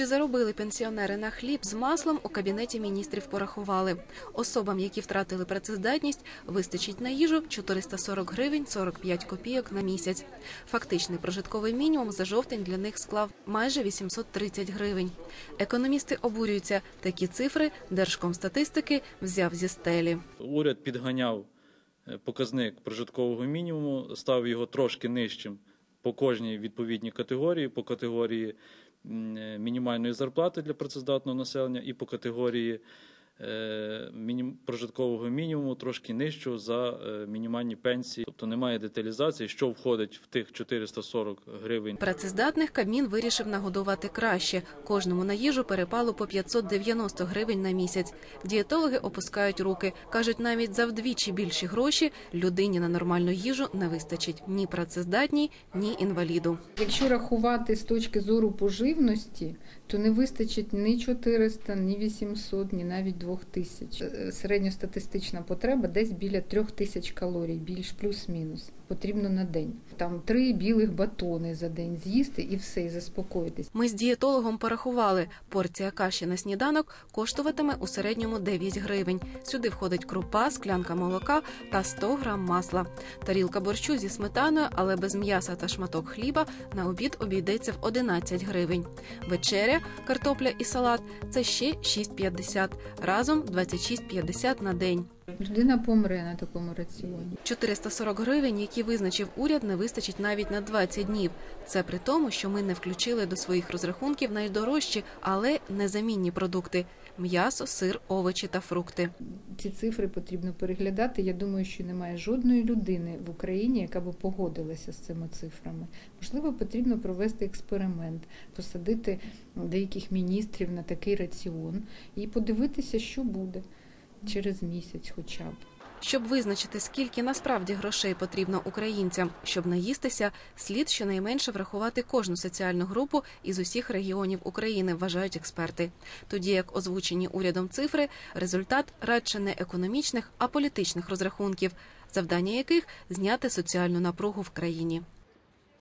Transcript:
Чи заробили пенсіонери на хліб з маслом у кабінеті міністрів порахували. Особам, які втратили працездатність, вистачить на їжу 440 гривень 45 копійок на місяць. Фактичний прожитковий мінімум за жовтень для них склав майже 830 гривень. Економісти обурюються. Такі цифри Держкомстатистики взяв зі стелі. Уряд підганяв е, показник прожиткового мінімуму, став його трошки нижчим по кожній відповідній категорії, по категорії мінімальної зарплати для працездатного населення і по категорії прожиткового мінімуму трошки нижчого за е, мінімальні пенсії. Тобто немає деталізації, що входить в тих 440 гривень. Працездатних Кабмін вирішив нагодувати краще. Кожному на їжу перепало по 590 гривень на місяць. Дієтологи опускають руки. Кажуть, навіть за вдвічі більші гроші людині на нормальну їжу не вистачить ні працездатній, ні інваліду. Якщо рахувати з точки зору поживності, то не вистачить ні 400, ні 800, ні навіть 2000. Е, Середньостатистична потреба десь біля 3000 калорій, більш плюс-мінус. Потрібно на день. Там три білих батони за день з'їсти і все, і заспокоїтись. Ми з дієтологом порахували. Порція каші на сніданок коштуватиме у середньому 9 гривень. Сюди входить крупа, склянка молока та 100 грам масла. Тарілка борщу зі сметаною, але без м'яса та шматок хліба на обід обійдеться в 11 гривень. Вечеря, картопля і салат це ще 6,50. Разом 26,50 на день. Людина помре на такому раціоні. 440 гривень, які визначив уряд, не вистачить навіть на 20 днів. Це при тому, що ми не включили до своїх розрахунків найдорожчі, але незамінні продукти: м'ясо, сир, овочі та фрукти. Ці цифри потрібно переглядати. Я думаю, що немає жодної людини в Україні, яка би погодилася з цими цифрами. Можливо, потрібно провести експеримент, посадити деяких міністрів на такий раціон і подивитися, що буде через місяць, хоча б. Щоб визначити, скільки насправді грошей потрібно українцям, щоб наїстися, слід щонайменше врахувати кожну соціальну групу із усіх регіонів України, вважають експерти. Тоді як озвучені урядом цифри, результат радше не економічних, а політичних розрахунків, завдання яких зняти соціальну напругу в країні.